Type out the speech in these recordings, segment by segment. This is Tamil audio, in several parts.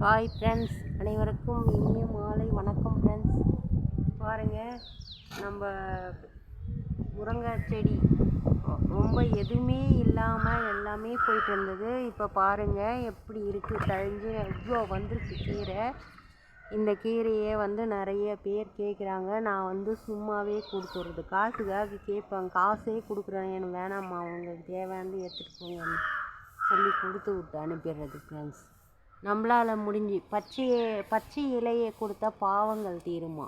ஹாய் ஃப்ரெண்ட்ஸ் அனைவருக்கும் இனிய மாலை வணக்கம் ஃப்ரெண்ட்ஸ் பாருங்கள் நம்ம முருங்கை செடி. ரொம்ப எதுவுமே இல்லாமல் எல்லாமே போயிட்டு இருந்தது. இப்போ பாருங்கள் எப்படி இருக்குது தழிஞ்சு. எவ்வளோ வந்துருச்சு கீரை. இந்த கீரையை வந்து நிறைய பேர் கேட்குறாங்க நான் வந்து சும்மாவே கொடுத்துட்றது காசுக்காக கேட்பேன். காசே கொடுக்குறேன். எனக்கு வேணாம்மா. உங்களுக்கு தேவையானது எடுத்துகிட்டு போங்கன்னு சொல்லி கொடுத்து விட்டு அனுப்பிடுறது ஃப்ரெண்ட்ஸ் நம்மளால் முடிஞ்சு பச்சை பச்சை இலையை கொடுத்தா பாவங்கள் தீருமா?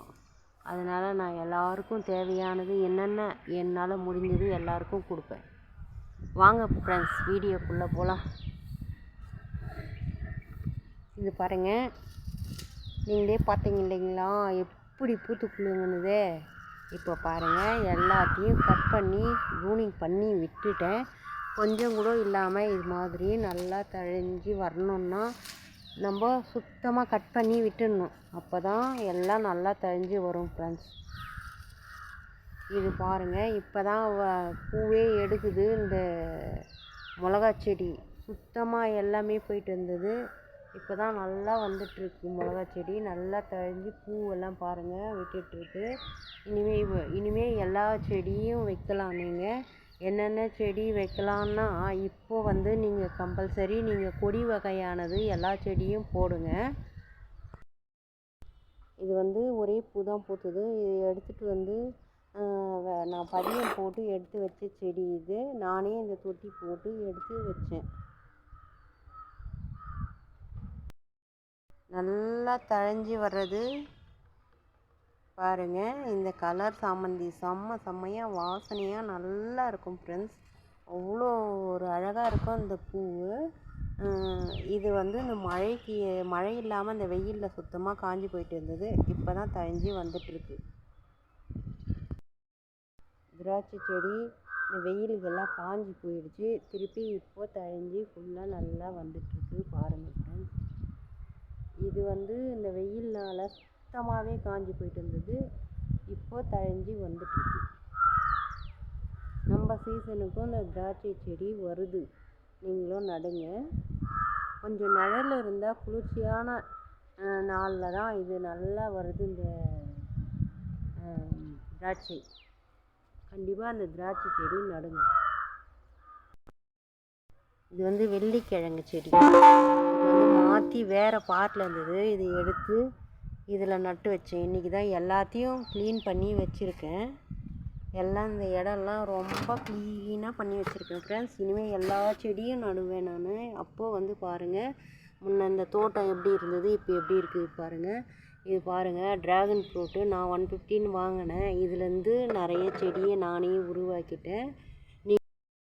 அதனால் நான் எல்லாருக்கும் தேவையானது என்னென்ன என்னால் முடிஞ்சது எல்லாருக்கும் கொடுப்பேன். வாங்க ஃப்ரெண்ட்ஸ் வீடியோக்குள்ளே போகலாம் இது பாருங்கள் நீங்களே பார்த்தீங்க இல்லைங்களா? எப்படி பூத்து குலுங்குனது? இப்போ பாருங்கள் எல்லாத்தையும் கட் பண்ணி ப்ரூனிங் பண்ணி விட்டுட்டேன். கொஞ்சம் கூட இல்லாமல் இது மாதிரி நல்லா தழிஞ்சு வரணுன்னா நம்ம சுத்தமாக கட் பண்ணி விட்டுடணும். அப்போ தான் எல்லாம் நல்லா தெரிஞ்சு வரும் ஃப்ரெண்ட்ஸ் இது பாருங்கள் இப்போ தான் பூவே எடுக்குது. இந்த மிளகா செடி சுத்தமாக எல்லாமே போயிட்டு இருந்தது. இப்போ தான் நல்லா வந்துட்டுருக்கு மிளகா செடி. நல்லா தழிஞ்சு பூவெல்லாம் பாருங்கள் விட்டுட்டுருக்கு இனிமேல் இனிமேல் எல்லா செடியும் வைக்கலாம் நீங்கள் என்னென்ன செடி வைக்கலான்னா இப்போ வந்து நீங்கள் கம்பல்சரி நீங்கள் கொடி வகையானது எல்லா செடியும் போடுங்க. இது வந்து ஒரே பூ தான் பூத்துது. இது எடுத்துகிட்டு வந்து நான் பதியம் போட்டு எடுத்து வச்ச செடி இது. நானே இந்த தொட்டி போட்டு எடுத்து வச்சேன். நல்லா தழைஞ்சி வர்றது. பாருங்கள் இந்த கலர் சாமந்தி செம்ம செம்மையாக வாசனையாக நல்லா இருக்கும் ஃப்ரெண்ட்ஸ் அவ்வளோ ஒரு அழகாக இருக்கும் இந்த பூ இது வந்து இந்த மழைக்கு மழை இல்லாமல் இந்த வெயிலில் சுத்தமாக காஞ்சி போயிட்டு இருந்தது. இப்போ தான் தழிஞ்சு வந்துட்டுருக்கு. திராட்சை செடி இந்த வெயிலுக்கெல்லாம் காஞ்சி போயிடுச்சு. திருப்பி இப்போது தழிஞ்சி ஃபுல்லாக நல்லா வந்துட்டுருக்கு பாருங்கள் ஃப்ரெண்ட்ஸ் இது வந்து இந்த வெயில்னால் சுத்தமாகவே காஞ்சி போயிட்டு இருந்தது. இப்போ தழைஞ்சி வந்துட்டுருக்கு நம்ம சீசனுக்கும் இந்த திராட்சை செடி வருது. நீங்களும் நடுங்க. கொஞ்சம் நிழல் இருந்தால் குளிர்ச்சியான நாளில் தான் இது நல்லா வருது இந்த திராட்சை. கண்டிப்பாக அந்த திராட்சை செடி நடுங்க. இது வந்து வெள்ளிக்கிழங்கு செடி. இது வந்து மாற்றி வேறு பாட்டில் இருந்தது. இதை எடுத்து இதில் நட்டு வச்சேன். இன்றைக்கி தான் எல்லாத்தையும் க்ளீன் பண்ணி வச்சுருக்கேன். எல்லாம் இந்த இடம்லாம் ரொம்ப க்ளீனாக பண்ணி வச்சுருக்கேன் ஃப்ரெண்ட்ஸ் இனிமேல் எல்லா செடியும் நடுவேன் நான். அப்போது வந்து பாருங்கள் முன்ன இந்த தோட்டம் எப்படி இருந்தது இப்போ எப்படி இருக்குது பாருங்கள் இது பாருங்கள் ட்ராகன் ஃப்ரூட்டு நான் ஒன் ஃபிஃப்டின்னு வாங்கினேன். இதுலேருந்து நிறைய செடியை நானே உருவாக்கிட்டேன்.